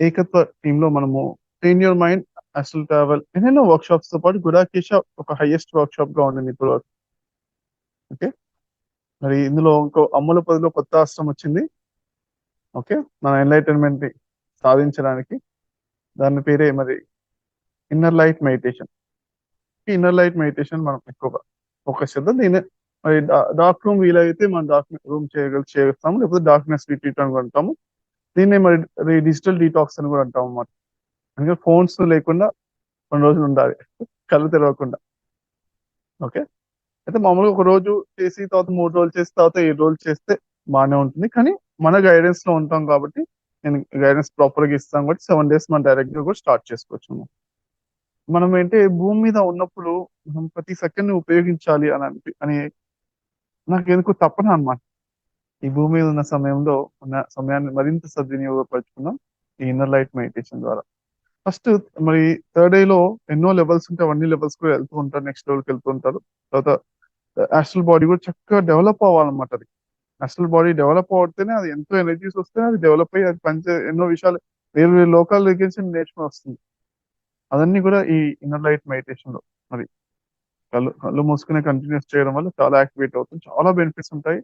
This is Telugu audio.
ఏకత్వ టీమ్లో మనము ట్రైన్ యువర్ మైండ్ అసలు ట్రావెల్ ఎన్నెన్నో వర్క్ షాప్స్తో పాటు గుడాకేశ ఒక హైయెస్ట్ వర్క్ షాప్గా ఉంది ఇప్పుడు ఓకే మరి ఇందులో ఇంకో అమ్ముల పదిలో కొత్త ఆశ్రమం వచ్చింది. ఓకే మన ఎన్లైటన్మెంట్ని సాధించడానికి. దాని పేరే మరి inner light meditation inner light meditation మనం ఎక్కువగా ఫోకస్ చేద్దాం. దీని మరి డార్క్ రూమ్ వీలైతే మనం డార్క్ రూమ్ చేయగల చేస్తాము లేకపోతే డార్క్నెస్ రిట్రీట్ అని దీన్ని మరి డిజిటల్ డీటాక్స్ అని కూడా అంటాం అన్నమాట. అందుకే ఫోన్స్ లేకుండా కొన్ని రోజులు ఉండాలి. కళ్ళు తెరవకుండా. ఓకే? అయితే మామూలుగా ఒక రోజు చేసి తర్వాత మూడు రోజులు చేసి తర్వాత ఏడు రోజులు చేస్తే బాగానే ఉంటుంది. కానీ మన గైడెన్స్లో ఉంటాం కాబట్టి నేను గైడెన్స్ ప్రాపర్గా ఇస్తాం కాబట్టి సెవెన్ డేస్ మనం డైరెక్ట్గా కూడా స్టార్ట్ చేసుకోవచ్చు మనం. ఏంటంటే ఏంటి భూమి మీద ఉన్నప్పుడు మనం ప్రతి సెకండ్ని ఉపయోగించాలి అని అనిపి అని నాకు ఎందుకు తప్పన అన్నమాట. ఈ భూమి మీద ఉన్న సమయంలో ఉన్న సమయాన్ని మరింత సద్వినియోగపరచుకుందాం ఈ ఇన్నర్ లైట్ మెడిటేషన్ ద్వారా. ఫస్ట్ మరి థర్డ్లో ఎన్నో లెవెల్స్ ఉంటాయి. అవన్నీ లెవెల్స్ కూడా వెళ్తూ ఉంటారు. నెక్స్ట్ లెవెల్కి వెళ్తూ ఉంటారు. తర్వాత uh, యాస్ట్రల్ బాడీ కూడా చక్కగా డెవలప్ అవ్వాలన్నమాట అది. యాస్ట్రల్ బాడీ డెవలప్ అవుతేనే అది ఎంతో ఎనర్జీస్ వస్తేనే అది డెవలప్ అయ్యి అది పనిచే ఎన్నో విషయాలు వేరు వేరు లోకాల దగ్గర నుంచి నేర్చుకుని వస్తుంది. అదన్నీ కూడా ఈ ఇన్నర్ లైట్ మెడిటేషన్లో మరి. కళ్ళు కళ్ళు మూసుకునే కంటిన్యూస్ చేయడం వల్ల చాలా యాక్టివేట్ అవుతుంది చాలా బెనిఫిట్స్ ఉంటాయి.